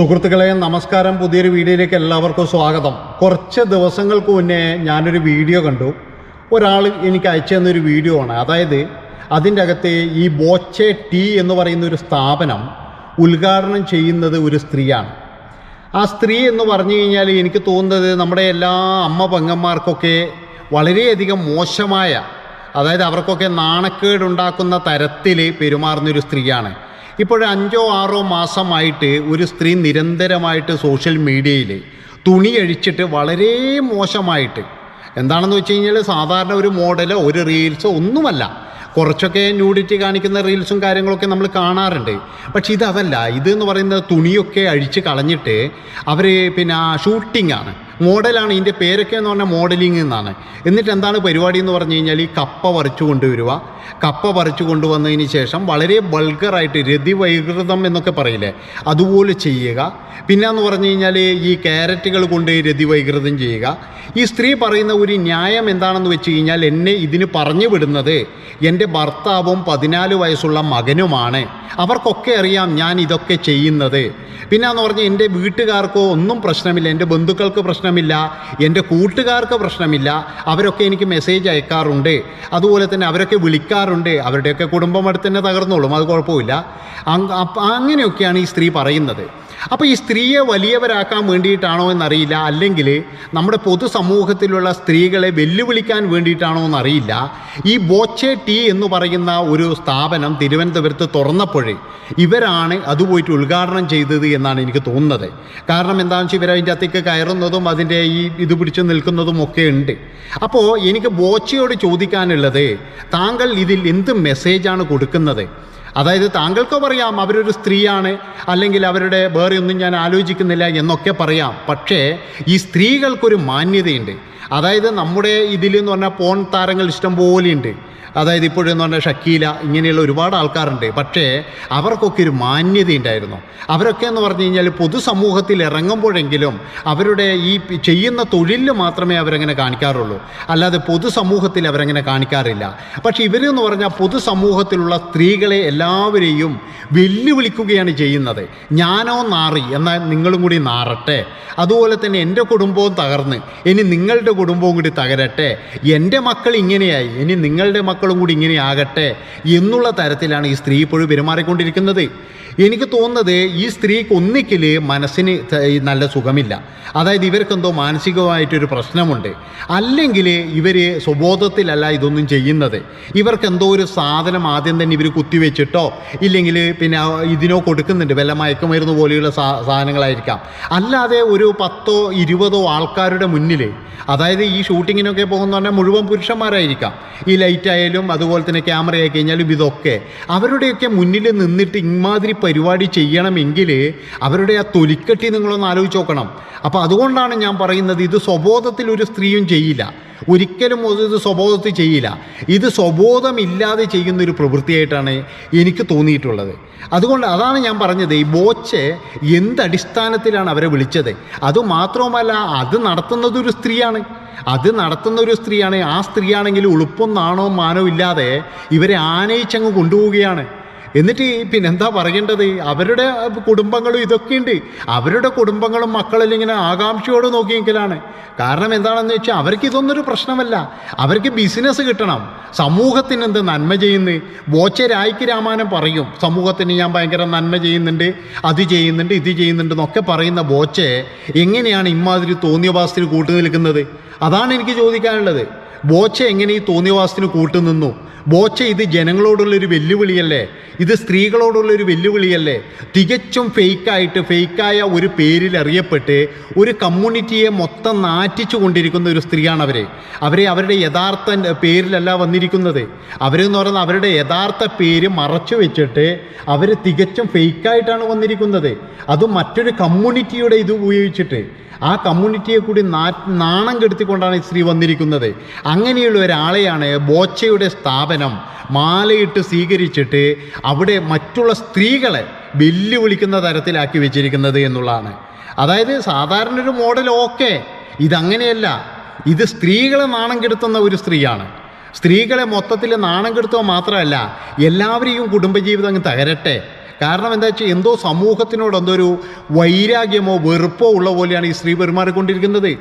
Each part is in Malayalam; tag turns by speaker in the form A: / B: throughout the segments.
A: സുഹൃത്തുക്കളെ നമസ്കാരം. പുതിയൊരു വീഡിയോയിലേക്ക് എല്ലാവർക്കും സ്വാഗതം. കുറച്ച് ദിവസങ്ങൾക്ക് മുന്നേ ഞാനൊരു വീഡിയോ കണ്ടു. ഒരാൾ എനിക്ക് അയച്ചു തന്നൊരു വീഡിയോ ആണ്. അതായത് അതിന്റെ അകത്ത് ഈ ബോച്ചെ ടീ എന്ന് പറയുന്ന ഒരു സ്ഥാപനം ഉദ്ഘാടനം ചെയ്യുന്നത് ഒരു സ്ത്രീയാണ്. ആ സ്ത്രീ എന്ന് പറഞ്ഞു കഴിഞ്ഞാൽ എനിക്ക് തോന്നുന്നത് നമ്മുടെ എല്ലാ അമ്മ പെങ്ങന്മാർക്കൊക്കെ വളരെയധികം മോശമായ അതായത് അവർക്കൊക്കെ നാണക്കേടുണ്ടാക്കുന്ന തരത്തിൽ പെരുമാറുന്നൊരു സ്ത്രീയാണ്. ഇപ്പോൾ അഞ്ചോ ആറോ മാസമായിട്ട് ഒരു സ്ത്രീ നിരന്തരമായിട്ട് സോഷ്യൽ മീഡിയയിൽ തുണി അഴിച്ചിട്ട് വളരെ മോശമായിട്ട്. എന്താണെന്ന് വെച്ച് കഴിഞ്ഞാൽ സാധാരണ ഒരു മോഡലോ ഒരു റീൽസോ ഒന്നുമല്ല. കുറച്ചൊക്കെ ന്യൂഡിറ്റി കാണിക്കുന്ന റീൽസും കാര്യങ്ങളൊക്കെ നമ്മൾ കാണാറുണ്ട്. പക്ഷെ ഇതതല്ല. ഇത് എന്ന് പറയുന്നത് തുണിയൊക്കെ അഴിച്ച് കളഞ്ഞിട്ട് അവർ പിന്നെ ഷൂട്ടിംഗ് ആണ് മോഡലാണ് ഇതിന്റെ പേരൊക്കെ എന്ന് പറഞ്ഞാൽ മോഡലിംഗ് എന്നാണ്. എന്നിട്ട് എന്താണ് പരിപാടി എന്ന് പറഞ്ഞു കഴിഞ്ഞാൽ ഈ കപ്പ പറിച്ചു കൊണ്ടുവരിക. കപ്പ പറിച്ചു കൊണ്ടുവന്നതിന് ശേഷം വളരെ ബൾഗറായിട്ട് രതി വൈകൃതം എന്നൊക്കെ പറയില്ലേ? അതുപോലെ ചെയ്യുക. പിന്നെ എന്ന് പറഞ്ഞു കഴിഞ്ഞാൽ ഈ ക്യാരറ്റുകൾ കൊണ്ട് രതി വൈകൃതം ചെയ്യുക. ഈ സ്ത്രീ പറയുന്ന ഒരു ന്യായം എന്താണെന്ന് വെച്ച് കഴിഞ്ഞാൽ എന്നെ ഇതിന് പറഞ്ഞു വിടുന്നത് എന്റെ ഭർത്താവും പതിനാല് വയസ്സുള്ള മകനുമാണ്. അവർക്കൊക്കെ അറിയാം ഞാൻ ഇതൊക്കെ ചെയ്യുന്നത്. പിന്നെ എന്ന് പറഞ്ഞാൽ എന്റെ വീട്ടുകാർക്കോ ഒന്നും പ്രശ്നമില്ല. എന്റെ ബന്ധുക്കൾക്ക് പ്രശ്നമില്ല എന്റെ കൂട്ടുകാർക്ക് പ്രശ്നമില്ല അവരൊക്കെ എനിക്ക് മെസ്സേജ് അയക്കാറുണ്ട്. അതുപോലെ തന്നെ അവരൊക്കെ വിളിക്കാറുണ്ട് അവരുടെയൊക്കെ കുടുംബം അടുത്ത് തന്നെ തകർന്നോളും അത് കുഴപ്പമില്ല. അങ്- അങ്ങനെയൊക്കെയാണ് ഈ സ്ത്രീ പറയുന്നത്. അപ്പോൾ ഈ സ്ത്രീയെ വലിയവരാക്കാൻ വേണ്ടിയിട്ടാണോ എന്നറിയില്ല. അല്ലെങ്കിൽ നമ്മുടെ പൊതുസമൂഹത്തിലുള്ള സ്ത്രീകളെ വെല്ലുവിളിക്കാൻ വേണ്ടിയിട്ടാണോ എന്നറിയില്ല. ഈ ബോച്ചെ ടി എന്ന് പറയുന്ന ഒരു സ്ഥാപനം തിരുവനന്തപുരത്ത് തുറന്നപ്പോഴേ ഇവരാണ് അത് പോയിട്ട് ഉദ്ഘാടനം ചെയ്തത് എന്നാണ് എനിക്ക് തോന്നുന്നത്. കാരണം എന്താണെന്ന് വെച്ചാൽ ഇവർ അതിന്റെ അകത്തേക്ക് കയറുന്നതും അതിന്റെ ഈ ഇത് പിടിച്ച് നിൽക്കുന്നതും ഒക്കെ ഉണ്ട്. അപ്പോൾ എനിക്ക് ബോച്ചയോട് ചോദിക്കാനുള്ളത് താങ്കൾ ഇതിൽ എന്ത് മെസ്സേജാണ് കൊടുക്കുന്നത്? അതായത് താങ്കൾക്കോ പറയാം അവരൊരു സ്ത്രീയാണ് അല്ലെങ്കിൽ അവരുടെ വേറെ ഒന്നും ഞാൻ ആലോചിക്കുന്നില്ല എന്നൊക്കെ പറയാം. പക്ഷേ ഈ സ്ത്രീകൾക്കൊരു മാന്യതയുണ്ട്. അതായത് നമ്മുടെ ഇതിൽ എന്ന് പറഞ്ഞാൽ പോൺ താരങ്ങൾ ഇഷ്ടം പോലെയുണ്ട് അതായത് ഇപ്പോഴെന്ന് പറഞ്ഞാൽ ഷക്കീല ഇങ്ങനെയുള്ള ഒരുപാട് ആൾക്കാരുണ്ട്. പക്ഷേ അവർക്കൊക്കെ ഒരു മാന്യത ഉണ്ടായിരുന്നു. അവരൊക്കെ എന്ന് പറഞ്ഞു കഴിഞ്ഞാൽ പൊതുസമൂഹത്തിൽ ഇറങ്ങുമ്പോഴെങ്കിലും അവരുടെ ഈ ചെയ്യുന്ന തൊഴിൽ മാത്രമേ അവരങ്ങനെ കാണിക്കാറുള്ളൂ. അല്ലാതെ പൊതുസമൂഹത്തിൽ അവരങ്ങനെ കാണിക്കാറില്ല. പക്ഷേ ഇവരെന്ന് പറഞ്ഞാൽ പൊതുസമൂഹത്തിലുള്ള സ്ത്രീകളെ എല്ലാവരെയും വെല്ലുവിളിക്കുകയാണ് ചെയ്യുന്നത്. ഞാനോ നാറി എന്നാൽ നിങ്ങളും കൂടി നാറട്ടെ. അതുപോലെ തന്നെ എന്റെ കുടുംബവും തകർന്ന് ഇനി നിങ്ങളുടെ കുടുംബവും കൂടി തകരട്ടെ. എന്റെ മക്കൾ ഇങ്ങനെയായി ഇനി നിങ്ങളുടെ മക്കളും കൂടി ഇങ്ങനെ ആകട്ടെ എന്നുള്ള തരത്തിലാണ് ഈ സ്ത്രീ ഇപ്പോഴും പെരുമാറിക്കൊണ്ടിരിക്കുന്നത്. എനിക്ക് തോന്നുന്നത് ഈ സ്ത്രീക്ക് ഒന്നിക്കൽ മനസ്സിന് നല്ല സുഖമില്ല. അതായത് ഇവർക്കെന്തോ മാനസികമായിട്ടൊരു പ്രശ്നമുണ്ട്. അല്ലെങ്കിൽ ഇവർ സ്വബോധത്തിലല്ല ഇതൊന്നും ചെയ്യുന്നത്. ഇവർക്കെന്തോ ഒരു സാധനം ആദ്യം തന്നെ ഇവർ കുത്തിവെച്ചിട്ടോ ഇല്ലെങ്കിൽ പിന്നെ ഇതിനോ കൊടുക്കുന്നുണ്ട്. വല്ല മയക്കുമരുന്ന് പോലെയുള്ള സാ സാധനങ്ങളായിരിക്കാം. അല്ലാതെ ഒരു പത്തോ ഇരുപതോ ആൾക്കാരുടെ മുന്നിൽ അതായത് ഈ ഷൂട്ടിങ്ങിനൊക്കെ പോകുന്ന പറഞ്ഞാൽ മുഴുവൻ പുരുഷന്മാരായിരിക്കാം. ഈ ലൈറ്റ് ആയാലും അതുപോലെ തന്നെ ക്യാമറ ആയി കഴിഞ്ഞാലും ഇതൊക്കെ അവരുടെയൊക്കെ മുന്നിൽ നിന്നിട്ട് ഇമാതിരി പരിപാടി ചെയ്യണമെങ്കിൽ അവരുടെ ആ തൊലിക്കെട്ടി നിങ്ങളൊന്ന് ആലോചിച്ച് നോക്കണം. അപ്പോൾ അതുകൊണ്ടാണ് ഞാൻ പറയുന്നത് ഇത് സ്വബോധത്തിൽ ഒരു സ്ത്രീയും ചെയ്യില്ല. ഒരിക്കലും ഇത് സ്വബോധത്തിൽ ചെയ്യില്ല. ഇത് സ്വബോധമില്ലാതെ ചെയ്യുന്ന ഒരു പ്രവൃത്തിയായിട്ടാണ് എനിക്ക് തോന്നിയിട്ടുള്ളത്. അതുകൊണ്ട് അതാണ് ഞാൻ പറഞ്ഞത് ഈ ബോച്ച് എന്തടിസ്ഥാനത്തിലാണ് അവരെ വിളിച്ചത്? അതുമാത്രവുമല്ല അത് നടത്തുന്നത് ഒരു സ്ത്രീയാണ്. അത് നടത്തുന്ന ഒരു സ്ത്രീയാണ്. ആ സ്ത്രീയാണെങ്കിൽ ഉളുപ്പും നാണോ മാനോ ഇല്ലാതെ ഇവരെ ആനയിച്ചങ്ങ് കൊണ്ടുപോവുകയാണ്. എന്നിട്ട് പിന്നെ എന്താ പറയേണ്ടത്? അവരുടെ കുടുംബങ്ങളും ഇതൊക്കെയുണ്ട് അവരുടെ കുടുംബങ്ങളും മക്കളിൽ ഇങ്ങനെ ആകാംക്ഷയോട് നോക്കിയെങ്കിലാണ്. കാരണം എന്താണെന്ന് വെച്ചാൽ അവർക്ക് ഇതൊന്നൊരു പ്രശ്നമല്ല. അവർക്ക് ബിസിനസ് കിട്ടണം. സമൂഹത്തിന് എന്ത് നന്മ ചെയ്യുന്നു? ബോച്ച രായ്ക്ക് രാമാനം പറയും. സമൂഹത്തിന് ഞാൻ ഭയങ്കര നന്മ ചെയ്യുന്നുണ്ട് അത് ചെയ്യുന്നുണ്ട് ഇത് ചെയ്യുന്നുണ്ട് എന്നൊക്കെ പറയുന്ന ബോച്ചെ എങ്ങനെയാണ് ഇമാതിരി തോന്നിയവാസത്തിന് കൂട്ടു നിൽക്കുന്നത് അതാണ് എനിക്ക് ചോദിക്കാനുള്ളത്. ബോച്ച എങ്ങനെ ഈ തോന്നിയവാസത്തിന് കൂട്ടുനിന്നു? ബോച്ച ഇത് ജനങ്ങളോടുള്ളൊരു വെല്ലുവിളിയല്ലേ? ഇത് സ്ത്രീകളോടുള്ളൊരു വെല്ലുവിളിയല്ലേ? തികച്ചും ഫേക്കായിട്ട് ഫേക്കായ ഒരു പേരിൽ അറിയപ്പെട്ട് ഒരു കമ്മ്യൂണിറ്റിയെ മൊത്തം നാറ്റിച്ചു കൊണ്ടിരിക്കുന്ന ഒരു സ്ത്രീയാണ് അവരെ. അവരെ അവരുടെ യഥാർത്ഥ പേരിലല്ല വന്നിരിക്കുന്നത്. അവരെന്ന് പറയുന്നത് അവരുടെ യഥാർത്ഥ പേര് മറച്ചു വെച്ചിട്ട് അവർ തികച്ചും ഫേക്കായിട്ടാണ് വന്നിരിക്കുന്നത്. അത് മറ്റൊരു കമ്മ്യൂണിറ്റിയുടെ ഇത് ഉപയോഗിച്ചിട്ട്. ആ കമ്മ്യൂണിറ്റിയെ കൂടി നാണം കെടുത്തിക്കൊണ്ടാണ് സ്ത്രീ വന്നിരിക്കുന്നത്. അങ്ങനെയുള്ള ഒരാളെയാണ് ബോച്ചയുടെ സ്ഥാപനം മാലയിട്ട് സ്വീകരിച്ചിട്ട് അവിടെ മറ്റുള്ള സ്ത്രീകളെ വെല്ലുവിളിക്കുന്ന തരത്തിലാക്കി വെച്ചിരിക്കുന്നത് എന്നുള്ളതാണ്. അതായത് സാധാരണ ഒരു മോഡൽ ഓക്കെ ഇതങ്ങനെയല്ല. ഇത് സ്ത്രീകളെ നാണം കെടുത്തുന്ന ഒരു സ്ത്രീയാണ്. സ്ത്രീകളെ മൊത്തത്തിൽ നാണം കെടുത്തുക മാത്രമല്ല എല്ലാവരെയും കുടുംബജീവിതം അങ്ങ് തകരട്ടെ. കാരണം എന്താ വെച്ചാൽ എന്തോ സമൂഹത്തിനോട് എന്തോ ഒരു വൈരാഗ്യമോ വെറുപ്പോ ഉള്ള പോലെയാണ് ഈ സ്ത്രീ പെരുമാറിക്കൊണ്ടിരിക്കുന്നത്.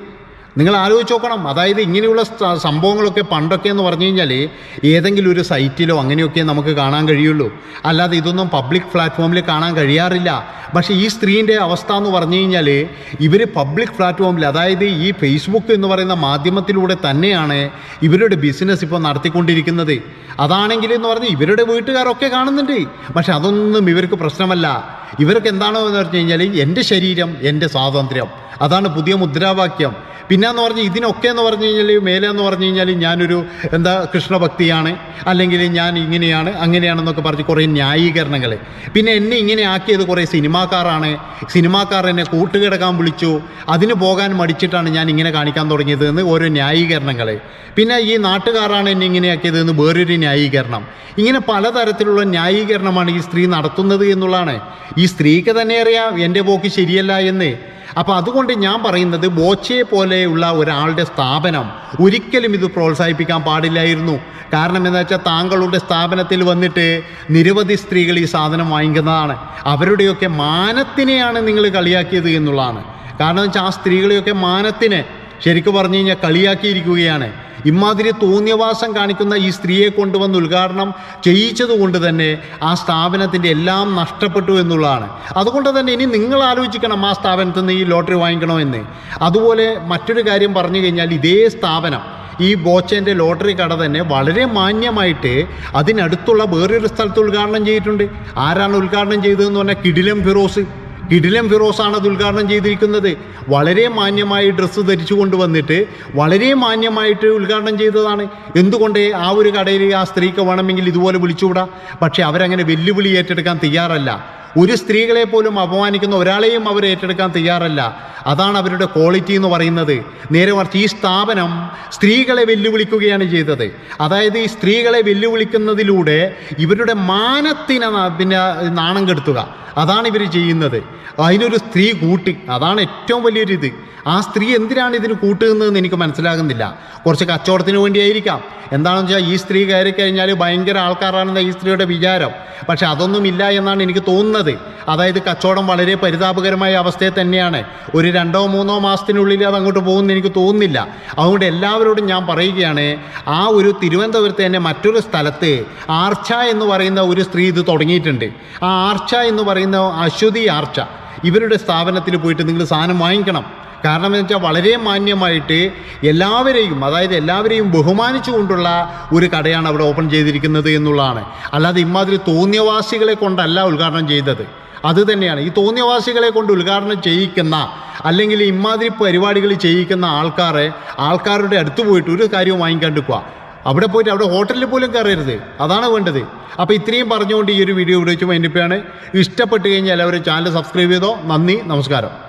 A: നിങ്ങൾ ആലോചിച്ച് നോക്കണം. അതായത് ഇങ്ങനെയുള്ള സംഭവങ്ങളൊക്കെ പണ്ടൊക്കെ എന്ന് പറഞ്ഞു കഴിഞ്ഞാൽ ഏതെങ്കിലും ഒരു സൈറ്റിലോ അങ്ങനെയൊക്കെ നമുക്ക് കാണാൻ കഴിയുള്ളൂ. അല്ലാതെ ഇതൊന്നും പബ്ലിക് പ്ലാറ്റ്ഫോമിൽ കാണാൻ കഴിയാറില്ല. പക്ഷേ ഈ സ്ത്രീന്റെ അവസ്ഥ എന്ന് പറഞ്ഞു കഴിഞ്ഞാൽ ഇവർ പബ്ലിക് പ്ലാറ്റ്ഫോമിൽ അതായത് ഈ ഫേസ്ബുക്ക് എന്ന് പറയുന്ന മാധ്യമത്തിലൂടെ തന്നെയാണ് ഇവരുടെ ബിസിനസ് ഇപ്പോൾ നടത്തിക്കൊണ്ടിരിക്കുന്നത്. അതാണെങ്കിൽ എന്ന് പറഞ്ഞാൽ ഇവരുടെ വീട്ടുകാരൊക്കെ കാണുന്നുണ്ട്. പക്ഷെ അതൊന്നും ഇവർക്ക് പ്രശ്നമല്ല. ഇവർക്ക് എന്താണോ എന്ന് പറഞ്ഞു കഴിഞ്ഞാൽ എന്റെ ശരീരം എന്റെ സ്വാതന്ത്ര്യം. അതാണ് പുതിയ മുദ്രാവാക്യം. പിന്നെന്ന് പറഞ്ഞാൽ ഇതിനൊക്കെ എന്ന് പറഞ്ഞു കഴിഞ്ഞാൽ മേലെ എന്ന് പറഞ്ഞു കഴിഞ്ഞാൽ ഞാനൊരു എന്താ കൃഷ്ണഭക്തിയാണ് അല്ലെങ്കിൽ ഞാൻ ഇങ്ങനെയാണ് അങ്ങനെയാണെന്നൊക്കെ പറഞ്ഞ് കുറേ ന്യായീകരണങ്ങൾ പിന്നെ എന്നെ ഇങ്ങനെ ആക്കിയത് കുറേ സിനിമാക്കാരാണ്. സിനിമാക്കാർ എന്നെ കൂട്ടുകിടക്കാൻ വിളിച്ചു. അതിന് പോകാൻ മടിച്ചിട്ടാണ് ഞാൻ ഇങ്ങനെ കാണിക്കാൻ തുടങ്ങിയത് എന്ന് ഓരോ ന്യായീകരണങ്ങൾ പിന്നെ ഈ നാട്ടുകാരാണ് എന്നെ ഇങ്ങനെയാക്കിയത് എന്ന് വേറൊരു ന്യായീകരണം. ഇങ്ങനെ പലതരത്തിലുള്ള ന്യായീകരണമാണ് ഈ സ്ത്രീ നടത്തുന്നത് എന്നുള്ളതാണ്. ഈ സ്ത്രീക്ക് തന്നെ അറിയാം എന്റെ പോക്ക് ശരിയല്ല എന്ന്. അപ്പോൾ അതുകൊണ്ട് ഞാൻ പറയുന്നത് ബോച്ചയെ പോലെയുള്ള ഒരാളുടെ സ്ഥാപനം ഒരിക്കലും ഇത് പ്രോത്സാഹിപ്പിക്കാൻ പാടില്ലായിരുന്നു. കാരണം എന്താ വെച്ചാൽ താങ്കളുടെ സ്ഥാപനത്തിൽ വന്നിട്ട് നിരവധി സ്ത്രീകൾ ഈ സാധനം വാങ്ങിക്കുന്നതാണ്. അവരുടെയൊക്കെ മാനത്തിനെയാണ് നിങ്ങൾ കളിയാക്കിയത് എന്നുള്ളതാണ്. കാരണം വെച്ചാൽ ആ സ്ത്രീകളെയൊക്കെ മാനത്തിന് ശരിക്കും പറഞ്ഞു കഴിഞ്ഞാൽ കളിയാക്കിയിരിക്കുകയാണ്. ഇമാതിരി തോന്നിയവാസം കാണിക്കുന്ന ഈ സ്ത്രീയെ കൊണ്ടുവന്ന് ഉദ്ഘാടനം ചെയ്യിച്ചത് കൊണ്ട് തന്നെ ആ സ്ഥാപനത്തിന്റെ എല്ലാം നഷ്ടപ്പെട്ടു എന്നുള്ളതാണ്. അതുകൊണ്ട് തന്നെ ഇനി നിങ്ങൾ ആലോചിക്കണം ആ സ്ഥാപനത്തിൽ നിന്ന് ഈ ലോട്ടറി വാങ്ങിക്കണോ എന്ന്. അതുപോലെ മറ്റൊരു കാര്യം പറഞ്ഞു കഴിഞ്ഞാൽ ഇതേ സ്ഥാപനം ഈ ബോച്ചേന്റെ ലോട്ടറി കട തന്നെ വളരെ മാന്യമായിട്ട് അതിനടുത്തുള്ള വേറൊരു സ്ഥലത്ത് ഉദ്ഘാടനം ചെയ്തിട്ടുണ്ട്. ആരാണ് ഉദ്ഘാടനം ചെയ്തതെന്ന് പറഞ്ഞാൽ കിടിലം ഫിറോസ്. കിടിലം ഫിറോസാണ് അത് ഉദ്ഘാടനം ചെയ്തിരിക്കുന്നത്. വളരെ മാന്യമായി ഡ്രസ്സ് ധരിച്ചു കൊണ്ടുവന്നിട്ട് വളരെ മാന്യമായിട്ട് ഉദ്ഘാടനം ചെയ്തതാണ്. എന്തുകൊണ്ട് ആ ഒരു കടയിൽ ആ സ്ത്രീക്ക് വേണമെങ്കിൽ ഇതുപോലെ വിളിച്ചുകൂടാ പക്ഷേ അവരങ്ങനെ വെല്ലുവിളി ഏറ്റെടുക്കാൻ തയ്യാറല്ല. ഒരു സ്ത്രീകളെ പോലും അപമാനിക്കുന്ന ഒരാളെയും അവർ ഏറ്റെടുക്കാൻ തയ്യാറല്ല. അതാണ് അവരുടെ ക്വാളിറ്റി എന്ന് പറയുന്നത്. നേരെ മറിച്ച് ഈ സ്ഥാപനം സ്ത്രീകളെ വെല്ലുവിളിക്കുകയാണ് ചെയ്തത്. അതായത് ഈ സ്ത്രീകളെ വെല്ലുവിളിക്കുന്നതിലൂടെ ഇവരുടെ മാനത്തിനെ പിന്നെ നാണം കെടുത്തുക. അതാണ് ഇവർ ചെയ്യുന്നത്. അതിനൊരു സ്ത്രീ കൂട്ടി. അതാണ് ഏറ്റവും വലിയൊരു ഇത്. ആ സ്ത്രീ എന്തിനാണ് ഇതിന് കൂട്ടുന്നതെന്ന് എനിക്ക് മനസ്സിലാകുന്നില്ല. കുറച്ച് കച്ചവടത്തിന് വേണ്ടിയായിരിക്കാം. എന്താണെന്ന് വെച്ചാൽ ഈ സ്ത്രീ കയറി കഴിഞ്ഞാൽ ഭയങ്കര ആൾക്കാരാണെന്ന ഈ സ്ത്രീയുടെ വിചാരം. പക്ഷെ അതൊന്നുമില്ല എന്നാണ് എനിക്ക് തോന്നുന്നത്. അതായത് കച്ചവടം വളരെ പരിതാപകരമായ അവസ്ഥയെ തന്നെയാണ്. ഒരു രണ്ടോ മൂന്നോ മാസത്തിനുള്ളിൽ അത് അങ്ങോട്ട് പോകുമെന്ന് എനിക്ക് തോന്നുന്നില്ല. അതുകൊണ്ട് എല്ലാവരോടും ഞാൻ പറയുകയാണ് ആ ഒരു തിരുവനന്തപുരത്ത് തന്നെ മറ്റൊരു സ്ഥലത്ത് ആർച്ച എന്ന് പറയുന്ന ഒരു സ്ത്രീ ഇത് തുടങ്ങിയിട്ടുണ്ട്. ആ ആർച്ച എന്ന് പറയുന്ന അശ്വതി ആർച്ച. ഇവരുടെ സ്ഥാപനത്തിൽ പോയിട്ട് നിങ്ങൾ സാധനം വാങ്ങിക്കണം. കാരണം എന്ന് വെച്ചാൽ വളരെ മാന്യമായിട്ട് എല്ലാവരെയും അതായത് എല്ലാവരെയും ബഹുമാനിച്ചുകൊണ്ടുള്ള ഒരു കടയാണ് അവിടെ ഓപ്പൺ ചെയ്തിരിക്കുന്നത് എന്നുള്ളതാണ്. അല്ലാതെ ഇമാതിരി തോന്നിയവാസികളെ കൊണ്ടല്ല ഉദ്ഘാടനം ചെയ്തത്. അത് തന്നെയാണ്. ഈ തോന്നിയവാസികളെ കൊണ്ട് ഉദ്ഘാടനം ചെയ്യിക്കുന്ന അല്ലെങ്കിൽ ഇമാതിരി പരിപാടികൾ ചെയ്യിക്കുന്ന ആൾക്കാരെ ആൾക്കാരുടെ അടുത്ത് പോയിട്ട് ഒരു കാര്യവും വാങ്ങിക്കാണ്ടിക്കുക അവിടെ പോയിട്ട് അവിടെ ഹോട്ടലിൽ പോലും കയറരുത്. അതാണ് വേണ്ടത്. അപ്പോൾ ഇത്രയും പറഞ്ഞുകൊണ്ട് ഈ ഒരു വീഡിയോ ഇവിടെ വെച്ച് മൈൻഡിപ്പാണ് ഇഷ്ടപ്പെട്ട് കഴിഞ്ഞാൽ എല്ലാവരും ചാനൽ സബ്സ്ക്രൈബ് ചെയ്തോ. നന്ദി നമസ്കാരം.